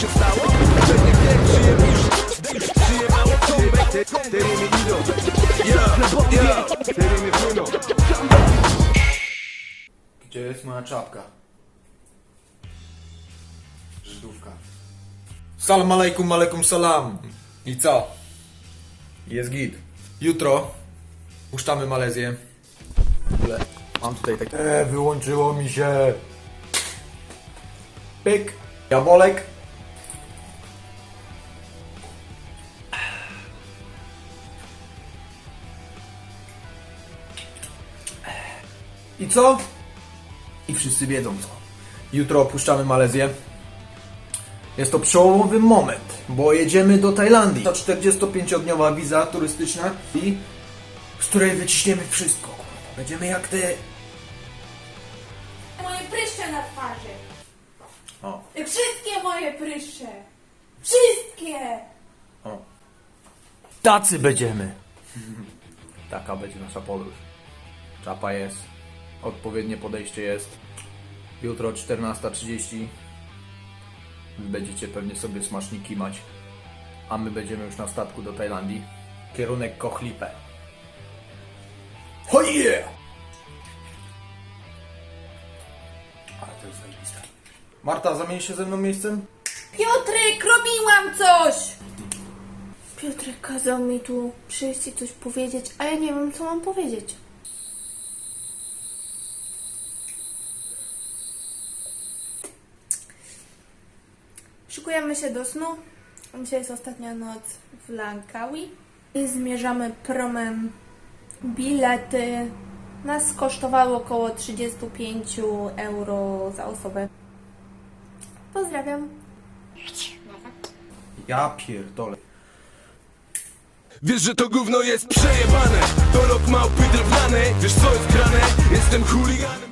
się stało? Że nie wiem, przyjemnie Przyjechało comeback Te, te rymy idą Yeah, yeah Te rymy płyną Gdzie jest moja czapka? Żydówka. Salam alejkum, alejkum salam. I co? Jest git. Jutro puszczamy Malezję. Mam tutaj takie... Eee, wyłączyło mi się. Pyk. Jabolek. I co? I wszyscy wiedzą co. Jutro opuszczamy Malezję. Jest to przełomowy moment, bo jedziemy do Tajlandii. To 45-dniowa wiza turystyczna i z której wyciśniemy wszystko. Będziemy jak te... Moje pryszcze na twarzy. O, Wszystkie moje pryszcze. Wszystkie. o. Tacy będziemy. Taka będzie nasza podróż. Czapa jest. Odpowiednie podejście jest. Jutro 14.30. Wy będziecie pewnie sobie smaszniki mać. A my będziemy już na statku do Tajlandii. Kierunek Kochlipe. Oh yeah! Ale to jest zajebiste. Marta, zamień się ze mną miejscem? Piotrek, robiłam coś. Piotrek kazał mi tu przyjść i coś powiedzieć, a ja nie wiem, co mam powiedzieć. Szykujemy się do snu. Dzisiaj jest ostatnia noc w Langkawi. I zmierzamy promem. Bilety nas kosztowały około 35 euro za osobę. Pozdrawiam. Ja pierdolę. Wiesz, że to gówno jest przejebane To rok małpy drewniane Wiesz co jest grane? Jestem chuliganem